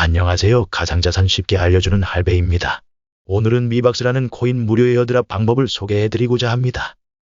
안녕하세요. 가상자산 쉽게 알려주는 할배입니다. 오늘은 미박스라는 코인 무료 에어드랍 방법을 소개해드리고자 합니다.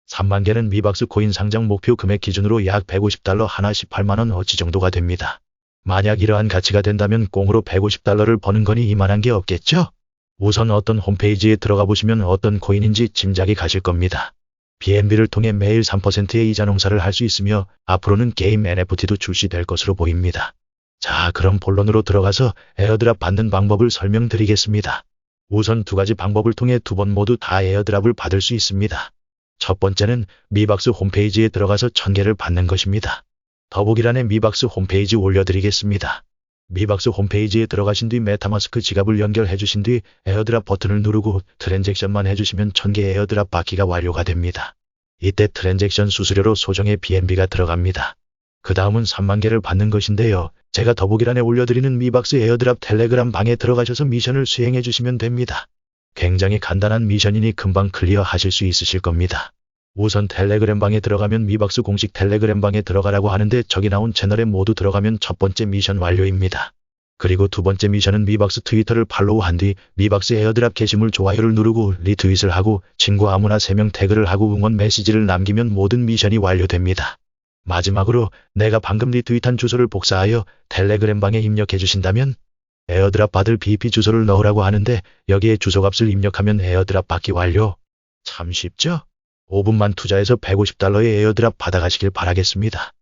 3만 개는 미박스 코인 상장 목표 금액 기준으로 약 150달러 하나 18만원 어치 정도가 됩니다. 만약 이러한 가치가 된다면 꽁으로 150달러를 버는 거니 이만한 게 없겠죠? 우선 어떤 홈페이지에 들어가 보시면 어떤 코인인지 짐작이 가실 겁니다. BNB를 통해 매일 3%의 이자 농사를 할 수 있으며 앞으로는 게임 NFT도 출시될 것으로 보입니다. 자, 그럼 본론으로 들어가서 에어드랍 받는 방법을 설명드리겠습니다. 우선 두 가지 방법을 통해 두 번 모두 다 에어드랍을 받을 수 있습니다. 첫 번째는 미박스 홈페이지에 들어가서 천 개를 받는 것입니다. 더보기란에 미박스 홈페이지 올려드리겠습니다. 미박스 홈페이지에 들어가신 뒤 메타마스크 지갑을 연결해 주신 뒤 에어드랍 버튼을 누르고 트랜잭션만 해주시면 1000개 에어드랍 받기가 완료가 됩니다. 이때 트랜잭션 수수료로 소정의 BNB가 들어갑니다. 그 다음은 3만 개를 받는 것인데요. 제가 더보기란에 올려드리는 미박스 에어드랍 텔레그램 방에 들어가셔서 미션을 수행해 주시면 됩니다. 굉장히 간단한 미션이니 금방 클리어 하실 수 있으실 겁니다. 우선 텔레그램 방에 들어가면 미박스 공식 텔레그램 방에 들어가라고 하는데 저기 나온 채널에 모두 들어가면 첫 번째 미션 완료입니다. 그리고 두 번째 미션은 미박스 트위터를 팔로우한 뒤 미박스 에어드랍 게시물 좋아요를 누르고 리트윗을 하고 친구 아무나 3명 태그를 하고 응원 메시지를 남기면 모든 미션이 완료됩니다. 마지막으로 내가 방금 리트윗한 주소를 복사하여 텔레그램 방에 입력해 주신다면 에어드랍 받을 BP 주소를 넣으라고 하는데 여기에 주소값을 입력하면 에어드랍 받기 완료. 참 쉽죠? 5분만 투자해서 150달러의 에어드랍 받아가시길 바라겠습니다.